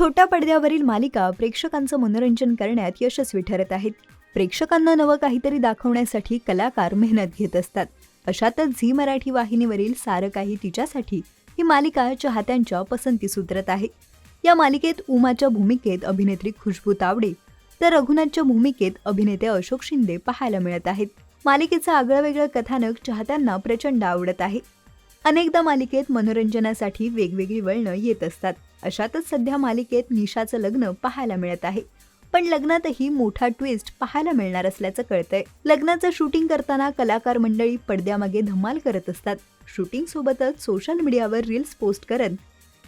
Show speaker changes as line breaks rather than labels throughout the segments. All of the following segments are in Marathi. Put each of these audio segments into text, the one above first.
छोट्या पडद्यावरील मालिका प्रेक्षकांचं मनोरंजन करण्यात यशस्वी ठरत आहेत. प्रेक्षकांना नवं काहीतरी दाखवण्यासाठी कलाकार मेहनत घेत असतात. अशातच झी मराठी वाहिनीवरील सारं काही तिच्यासाठी ही मालिका चाहत्यांच्या पसंतीस उतरत आहे. या मालिकेत उमाच्या भूमिकेत अभिनेत्री खुशबू तावडे तर रघुनाथच्या भूमिकेत अभिनेते अशोक शिंदे पाहायला मिळत आहेत. मालिकेचं आगळंवेगळं कथानक चाहत्यांना प्रचंड आवडत आहे. अनेकदा मालिकेत मनोरंजनासाठी वेगवेगळी वळणं येत असतात. अशातच सध्या मालिकेत निशाचं लग्न पाहायला मिळत आहे. पण लग्नातही मोठा ट्विस्ट पाहायला मिळणार असल्याचं कळतंय. लग्नाचं शूटिंग करताना कलाकार मंडळी पडद्यामागे धमाल करत असतात. शूटिंग सोबतच सोशल मीडियावर रील्स पोस्ट करत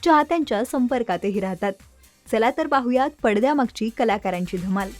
चाहत्यांच्या संपर्कातही राहतात. चला तर पाहूयात पडद्यामागची कलाकारांची धमाल.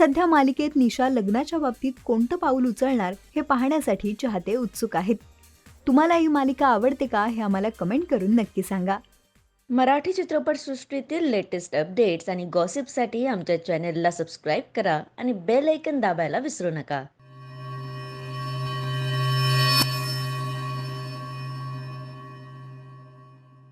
सध्या मालिकेत निशा लग्नाच्या बाबतीत कोणतं पाऊल उचलणार हे पाहण्यासाठी चाहते उत्सुक आहेत. तुम्हाला ही मालिका आवडते का हे आम्हाला कमेंट करून नक्की सांगा.
मराठी चित्रपटसृष्टीतील लेटेस्ट अपडेट्स आणि गॉसिपसाठी आमच्या चॅनेलला सबस्क्राईब करा आणि बेल ऐकन दाबायला विसरू नका.